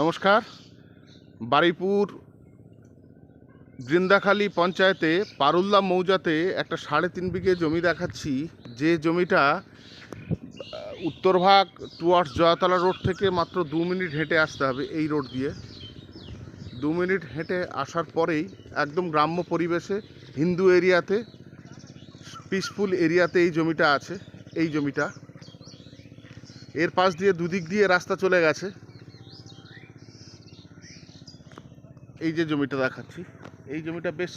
নমস্কার। বারিপুর বৃন্দাখালী পঞ্চায়েতে পারুল্লা মৌজাতে একটা সাড়ে তিন বিঘে জমি দেখাচ্ছি। যে জমিটা উত্তরভাগ টুয়ার্ডস জয়তলা রোড থেকে মাত্র দু মিনিট হেঁটে আসতে হবে এই রোড দিয়ে। দু মিনিট হেঁটে আসার পরেই একদম গ্রাম্য পরিবেশে, হিন্দু এরিয়াতে পিসফুল এরিয়াতে এই জমিটা আছে, এই জমিটা। এর পাশ দিয়ে দুদিক দিয়ে রাস্তা চলে গেছে। এই যে জমিটা দেখাচ্ছি, এই জমিটা বেশ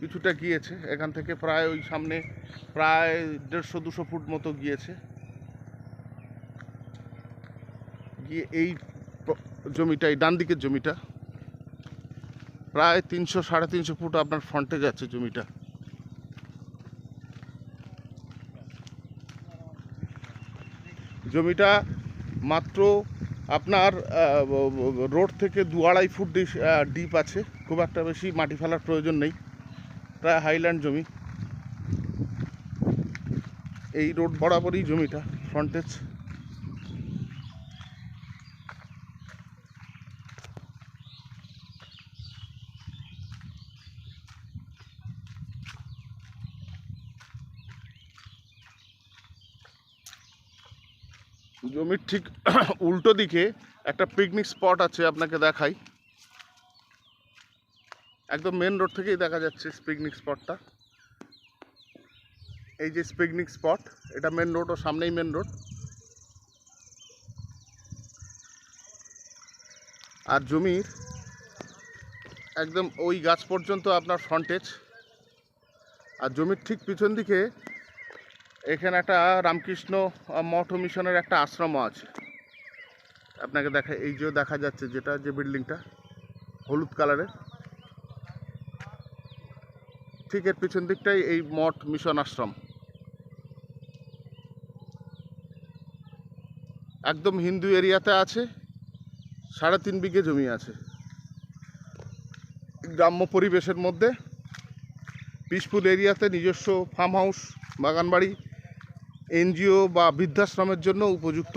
কিছুটা গিয়েছে, এখান থেকে প্রায় ওই সামনে প্রায় দেড়শো দুশো ফুট মতো গিয়েছে। গিয়ে এই জমিটা এই ডান দিকের জমিটা, প্রায় তিনশো, সাড়ে তিনশো ফুট আপনার ফ্রন্টে যাচ্ছে জমিটা। জমিটা মাত্র আপনার রোড থেকে দু আড়াই ফুট ডিপ আছে। খুব একটা বেশি মাটি ফেলার প্রয়োজন নেই। প্রায় হাইল্যান্ড জমি। এই রোড বরাবরই জমিটা ফ্রন্টেজ জমির ঠিক উল্টো দিকে একটা পিকনিক স্পট আছে আপনাকে দেখাই। একদম মেন রোড থেকেই দেখা যাচ্ছে পিকনিক স্পটটা এই যে পিকনিক স্পট এটা মেন রোড ও সামনেই মেন রোড আর জমির একদম ওই গাছ পর্যন্ত আপনার ফ্রন্টেজ আর জমির ঠিক পিছন দিকে এখানে একটা রামকৃষ্ণ মঠ মিশনের একটা আশ্রমও আছে। আপনাকে দেখা, এই যে দেখা যাচ্ছে যেটা, যে বিল্ডিংটা, হলুদ কালারের। ঠিক এর পিছন দিকটাই এই মঠ মিশন আশ্রম। একদম হিন্দু এরিয়াতে আছে, সাড়ে তিন বিঘে জমি আছে। গ্রাম্য পরিবেশের মধ্যে, পিসফুল এরিয়াতে নিজস্ব ফার্ম হাউস বাগানবাড়ি এনজিও বা বৃদ্ধাশ্রমের জন্য উপযুক্ত।